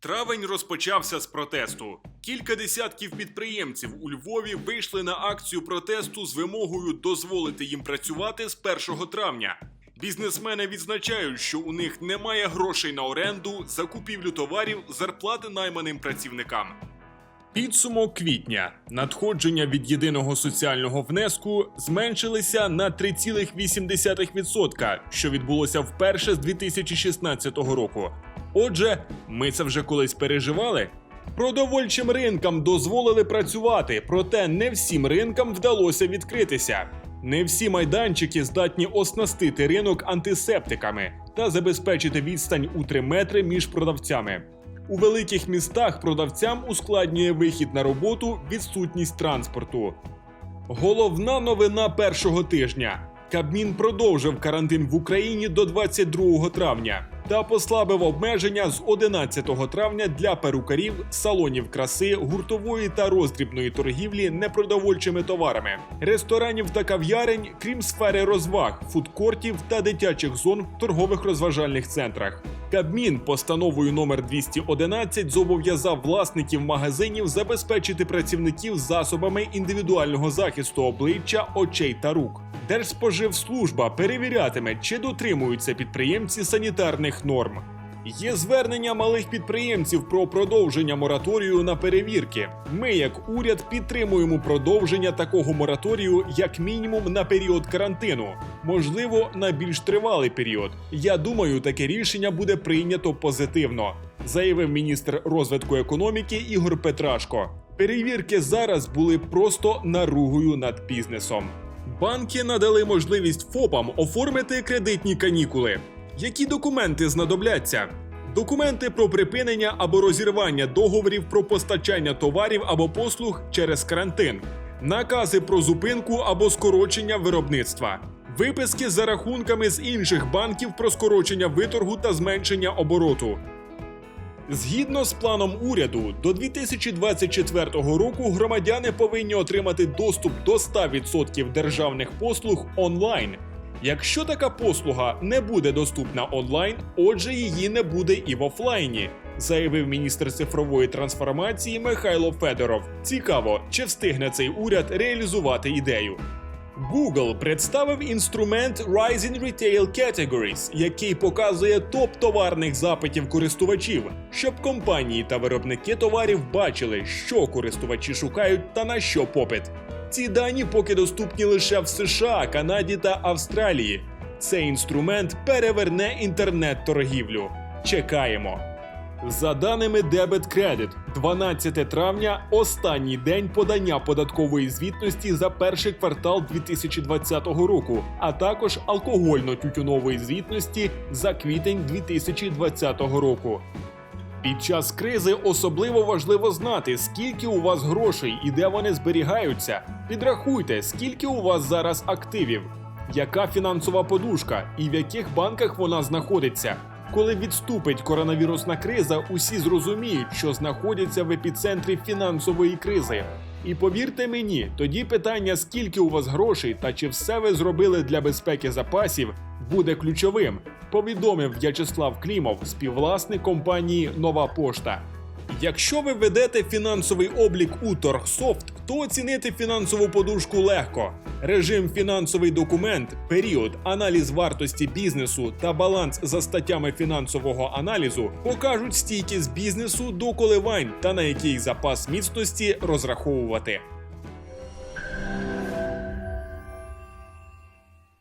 Травень розпочався з протесту. Кілька десятків підприємців у Львові вийшли на акцію протесту з вимогою дозволити їм працювати з 1 травня. Бізнесмени відзначають, що у них немає грошей на оренду, закупівлю товарів, зарплати найманим працівникам. Підсумок квітня надходження від єдиного соціального внеску зменшилися на 3,8%, що відбулося вперше з 2016 року. Отже, ми це вже колись переживали. Продовольчим ринкам дозволили працювати, проте не всім ринкам вдалося відкритися. Не всі майданчики здатні оснастити ринок антисептиками та забезпечити відстань у 3 метри між продавцями. У великих містах продавцям ускладнює вихід на роботу відсутність транспорту. Головна новина першого тижня: Кабмін продовжив карантин в Україні до 22 травня та послабив обмеження з 11 травня для перукарів, салонів краси, гуртової та роздрібної торгівлі непродовольчими товарами, ресторанів та кав'ярень, крім сфери розваг, фудкортів та дитячих зон в торгових розважальних центрах. Кабмін постановою номер 211 зобов'язав власників магазинів забезпечити працівників засобами індивідуального захисту обличчя, очей та рук. Держспоживслужба перевірятиме, чи дотримуються підприємці санітарних норм. Є звернення малих підприємців про продовження мораторію на перевірки. Ми, як уряд, підтримуємо продовження такого мораторію як мінімум на період карантину, можливо, на більш тривалий період. Я думаю, таке рішення буде прийнято позитивно, заявив міністр розвитку економіки Ігор Петрашко. Перевірки зараз були просто наругою над бізнесом. Банки надали можливість ФОПам оформити кредитні канікули. Які документи знадобляться? Документи про припинення або розірвання договорів про постачання товарів або послуг через карантин, накази про зупинку або скорочення виробництва, виписки за рахунками з інших банків про скорочення виторгу та зменшення обороту. Згідно з планом уряду, до 2024 року громадяни повинні отримати доступ до 100% державних послуг онлайн. Якщо така послуга не буде доступна онлайн, отже, її не буде і в офлайні, заявив міністр цифрової трансформації Михайло Федоров. Цікаво, чи встигне цей уряд реалізувати ідею. Google представив інструмент Rising Retail Categories, який показує топ товарних запитів користувачів, щоб компанії та виробники товарів бачили, що користувачі шукають та на що попит. Ці дані поки доступні лише в США, Канаді та Австралії. Цей інструмент переверне інтернет-торгівлю. Чекаємо. За даними Debit Credit, 12 травня останній день подання податкової звітності за перший квартал 2020 року, а також алкогольно-тютюнової звітності за квітень 2020 року. Під час кризи особливо важливо знати, скільки у вас грошей і де вони зберігаються. Підрахуйте, скільки у вас зараз активів, яка фінансова подушка і в яких банках вона знаходиться. Коли відступить коронавірусна криза, усі зрозуміють, що знаходяться в епіцентрі фінансової кризи. І повірте мені, тоді питання, скільки у вас грошей та чи все ви зробили для безпеки запасів, буде ключовим. Повідомив В'ячеслав Клімов, співвласник компанії Нова Пошта. Якщо ви ведете фінансовий облік у Торгсофт, то оцінити фінансову подушку легко. Режим фінансовий документ, період, аналіз вартості бізнесу та баланс за статтями фінансового аналізу покажуть стійкість бізнесу до коливань та на який запас міцності розраховувати.